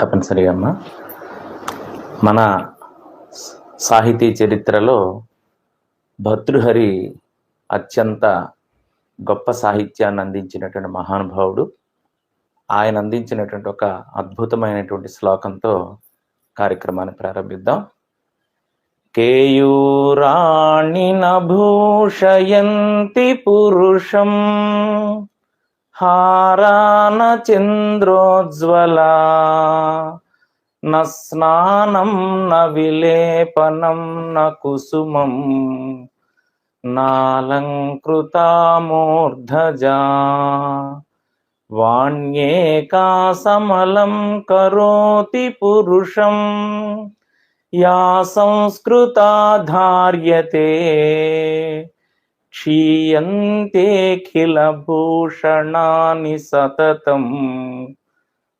తప్పనిసరిగా అమ్మా. మన సాహితీ చరిత్రలో భర్తృహరి అత్యంత గొప్ప సాహిత్యాన్ని అందించినటువంటి మహానుభావుడు. ఆయన అందించినటువంటి ఒక అద్భుతమైనటువంటి శ్లోకంతో కార్యక్రమాన్ని ప్రారంభిద్దాం. కేయూరాణి నభూషయంతి పురుషం హారాన చంద్రోజ్వల న స్నానం న విలేపనం న కుసుమం నాలంకృతామూర్ధజా వాణ్యేకా సమలం కరోతి పురుషం యా సంస్కృతా ధార్యతే క్షీయంతేఖిలభూషణాని సతతం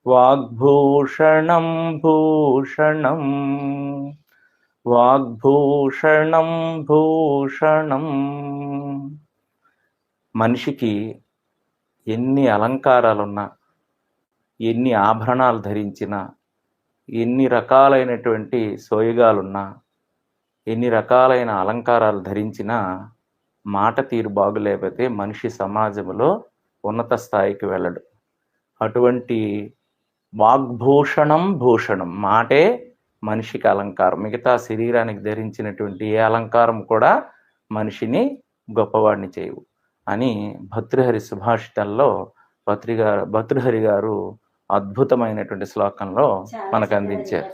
వాగ్భూషణం భూషణం వాగ్భూషణం భూషణం మనిషికి ఎన్ని అలంకారాలున్నా ఎన్ని ఆభరణాలు ధరించినా ఎన్ని రకాలైనటువంటి సోయగాలున్నా ఎన్ని రకాలైన అలంకారాలు ధరించినా మాట తీరు బాగులేకపోతే మనిషి సమాజంలో ఉన్నత స్థాయికి వెళ్ళడు. అటువంటి వాగ్భూషణం భూషణం మాటే మనిషికి అలంకారం. మిగతా శరీరానికి ధరించినటువంటి ఏ అలంకారం కూడా మనిషిని గొప్పవాడిని చేయవు అని భర్తృహరి సుభాషితంలో భర్తృగారు భర్తృహరి గారు అద్భుతమైనటువంటి శ్లోకంలో మనకు అందించారు.